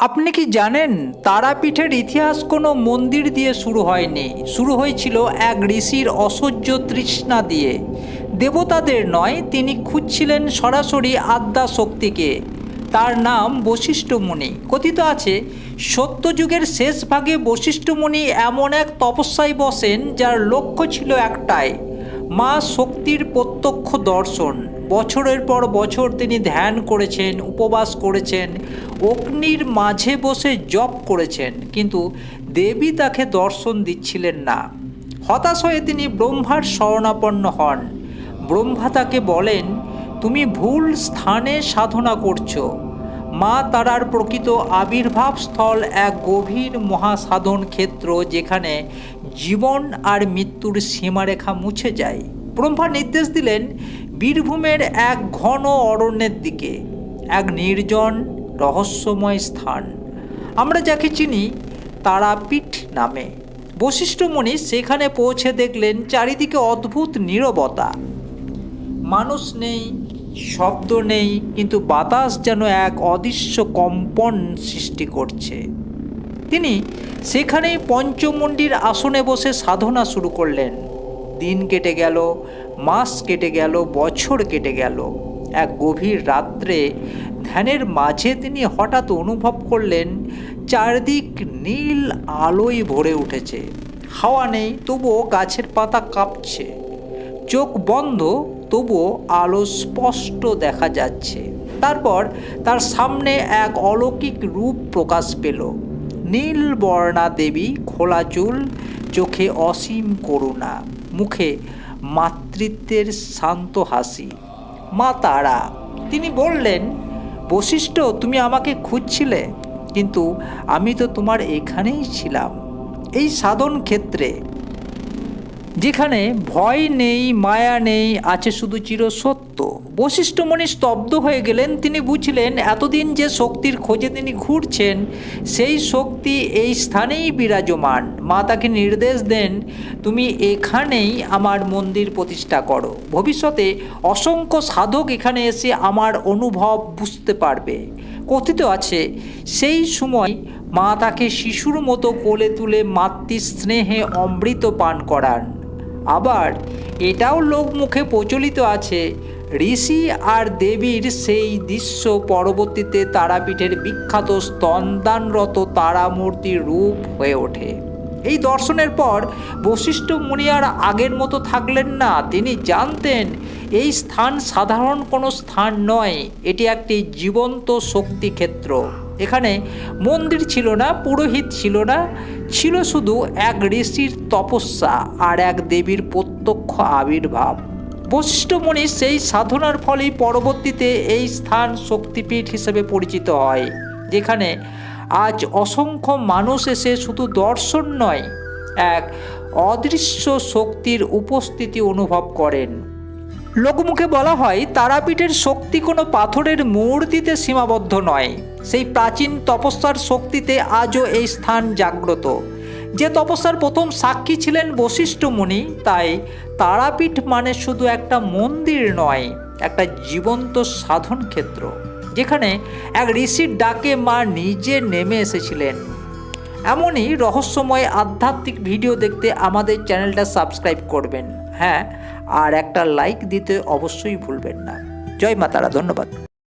আপনি কি জানেন তারাপীঠের ইতিহাস কোনো মন্দির দিয়ে শুরু হয়নি? শুরু হয়েছিল এক ঋষির অসহ্য তৃষ্ণা দিয়ে। দেবতাদের নয়, তিনি খুঁজছিলেন সরাসরি আদ্যা শক্তিকে তার নাম বশিষ্ঠ মুনি কথিত আছে, সত্যযুগের শেষ ভাগে বশিষ্ঠ মুনি এমন এক তপস্যায় বসেন যার লক্ষ্য ছিল একটাই, মা শক্তির প্রত্যক্ষ দর্শন। বছরের পর বছর তিনি ধ্যান করেছেন, উপবাস করেছেন অগ্নির মাঝে বসে জপ করেছেন, কিন্তু দেবী তাকে দর্শন দিচ্ছিলেন না। হতাশ হয়ে তিনি ব্রহ্মার শরণাপন্ন হন। ব্রহ্মা তাকে বলেন, তুমি ভুল স্থানে সাধনা করছ। মা তারার প্রকৃত আবির্ভাব স্থল এক গভীর মহাসাধন ক্ষেত্র যেখানে জীবন আর মৃত্যুর সীমারেখা মুছে যায়। ব্রহ্মা নির্দেশ দিলেন, বীরভূমের এক ঘন অরণ্যের দিকে, এক নির্জন রহস্যময় স্থান। আমরা যাকে চিনি তারাপীঠ নামে। বশিষ্ঠ মুনি সেখানে পৌঁছে দেখলেন চারিদিকে অদ্ভুত নীরবতা। মানুষ নেই, শব্দ নেই, কিন্তু বাতাস যেন এক অদৃশ্য কম্পন সৃষ্টি করছে। তিনি সেখানেই পঞ্চমুণ্ডির আসনে বসে সাধনা শুরু করলেন। দিন কেটে গেল, মাস কেটে গেল, বছর কেটে গেল। এক গভীর রাত্রে ধ্যানের মাঝে তিনি হঠাৎ অনুভব করলেন, চারদিক নীল আলোয় ভরে উঠেছে। হাওয়া নেই, তবুও গাছের পাতা কাঁপছে। চোখ বন্ধ, তবুও আলো স্পষ্ট দেখা যাচ্ছে। তারপর তার সামনে এক অলৌকিক রূপ প্রকাশ পেল। নীল বর্ণা দেবী, খোলা চুল, চোখে অসীম করুণা, মুখে মাতৃত্বের শান্ত হাসি। মা তারা, তিনি বললেন বশিষ্ঠ তুমি আমাকে খুঁজছিলে কিন্তু আমি তো তোমার এখানেই ছিলাম। এই সাধন ক্ষেত্রে যেখানে ভয় নেই, মায়া নেই, আছে শুধু চিরসত্য। বশিষ্ঠমণি স্তব্ধ হয়ে গেলেন। তিনি বুঝলেন, এতদিন যে শক্তির খোঁজে তিনি ঘুরছেন, সেই শক্তি এই স্থানেই বিরাজমান। মা তাকে নির্দেশ দেন, তুমি এখানেই আমার মন্দির প্রতিষ্ঠা করো। ভবিষ্যতে অসংখ্য সাধক এখানে এসে আমার অনুভব বুঝতে পারবে। কথিত আছে, সেই সময় মা তাকে শিশুর মতো কোলে তুলে মাতৃস্নেহে অমৃত পান করান। আবার এটাও লোকমুখে প্রচলিত আছে, ঋষি আর দেবীর সেই দৃশ্য পরবর্তীতে তারাপীঠের বিখ্যাত স্তনদানরত তারামূর্তির রূপ হয়ে ওঠে। এই দর্শনের পর বশিষ্ঠ মুনি আর আগের মতো থাকলেন না। তিনি জানতেন, এই স্থান সাধারণ কোনো স্থান নয়, এটি একটি জীবন্ত শক্তিক্ষেত্র। এখানে মন্দির ছিল না, পুরোহিত ছিল না, ছিল শুধু এক ঋষির তপস্যা আর এক দেবীর প্রত্যক্ষ আবির্ভাব। বশিষ্ঠ মুনি সেই সাধনার ফলেই পরবর্তীতে এই স্থান শক্তিপীঠ হিসেবে পরিচিত হয়, যেখানে আজ অসংখ্য মানুষ এসে শুধু দর্শন নয়, এক অদৃশ্য শক্তির উপস্থিতি অনুভব করেন। লোকমুখে বলা হয়, তারাপীঠের শক্তি কোনো পাথরের মূর্তিতে সীমাবদ্ধ নয়। সেই প্রাচীন তপস্যার শক্তিতে আজও এই স্থান জাগ্রত। যে তপস্যার প্রথম সাক্ষী ছিলেন বশিষ্ঠ মুনি, তাই তারাপীঠ মানে শুধু একটা মন্দির নয়, একটা জীবন্ত সাধন ক্ষেত্র যেখানে এক ঋষির ডাকে মা নিজে নেমে এসেছিলেন। এমনই রহস্যময় আধ্যাত্মিক ভিডিও দেখতে আমাদের চ্যানেলটা সাবস্ক্রাইব করবেন। হ্যাঁ আর একটা লাইক দিতে অবশ্যই ভুলবেন না। জয় মাতারা, ধন্যবাদ।